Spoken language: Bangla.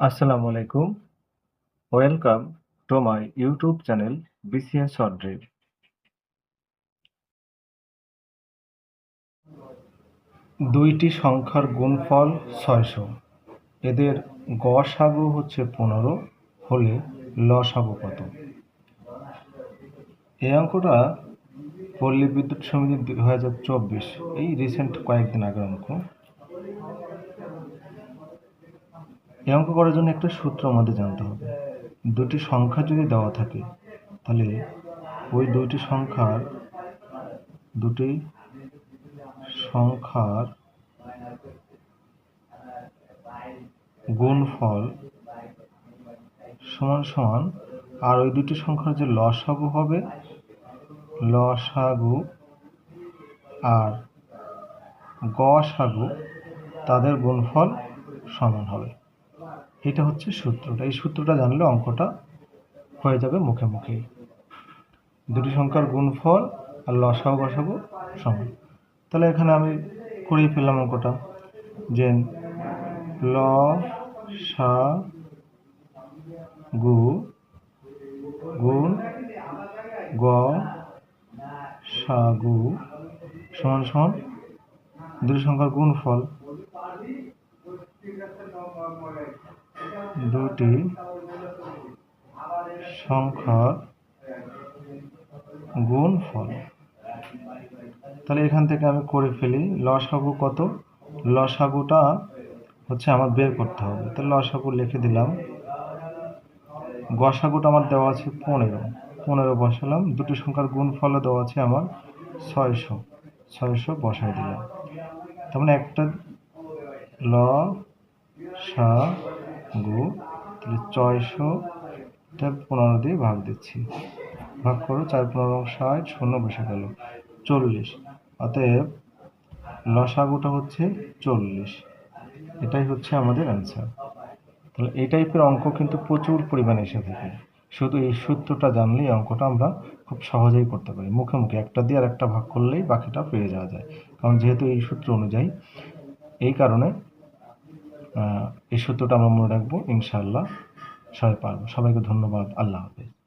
আসসালামু আলাইকুম। Welcome to my YouTube channel BCS short drill দুইটি সংখ্যার গুণফল ছয়শো। এদের গসাগু হচ্ছে পনেরো, হলে লসাগু কত? এই অঙ্কটা পল্লী বিদ্যুৎ সমিতি দুই হাজার চব্বিশ, এই রিসেন্ট কয়েকদিন আগের অঙ্ক। এই অঙ্ক করার জন্য একটা সূত্র আমাদের জানতে হবে। দুটি সংখ্যা যদি দেওয়া থাকে, তাহলে ওই দুইটি সংখ্যার দুটি সংখ্যার গুণফল সমান সমান, আর ওই দুটি সংখ্যার যে লসাগু হবে, লসাগু আর গসাগু, তাদের গুণফল সমান হবে। এটা হচ্ছে সূত্রটা। এই সূত্রটা জানলে অঙ্কটা হয়ে যাবে মুখে মুখেই। দুটি সংখ্যার গুণফল আর লসাগু গসাগু সমান। তাহলে এখানে আমি করেই ফেললাম অঙ্কটা। যে ল সা গু গুণ গ সা গু সমান সমান দুটি সংখ্যার গুণফল। দুটি সংখ্যার গুণফল। তাহলে এখান থেকে আমি করে ফেলি, লসাগু কত? লসাগুটা হচ্ছে আমার বের করতে হবে। তাহলে লসাগু লিখে দিলাম। গসাগুটা আমার দেওয়া আছে পনেরো। পনেরো বসালাম। দুটি সংখ্যার গুণফলও দেওয়া আছে আমার ছয়শো। ছয়শো বসাই দিলাম। তার মানে একটা ল, সা গু তাহলে ছয়শো পনেরো দিয়ে ভাগ দিচ্ছি। ভাগ করো চার পনেরো ষাট, শূন্য বসে গেল। চল্লিশ। অতএব লসাগুটা হচ্ছে চল্লিশ। এটাই হচ্ছে আমাদের অ্যান্সার তাহলে এই টাইপের অঙ্ক কিন্তু প্রচুর পরিমাণে এসে থাকে। শুধু এই সূত্রটা জানলেই অঙ্কটা আমরা খুব সহজেই করতে পারি। মুখে মুখে একটা দিয়ে আর একটা ভাগ করলেই বাকিটা পেয়ে যাওয়া যায়। কারণ যেহেতু এই সূত্র অনুযায়ী এই কারণে এই সূত্রটা আমরা মনে রাখব ইনশাআল্লাহ সবাই পারব সবাইকে ধন্যবাদ আল্লাহ হাফেজ।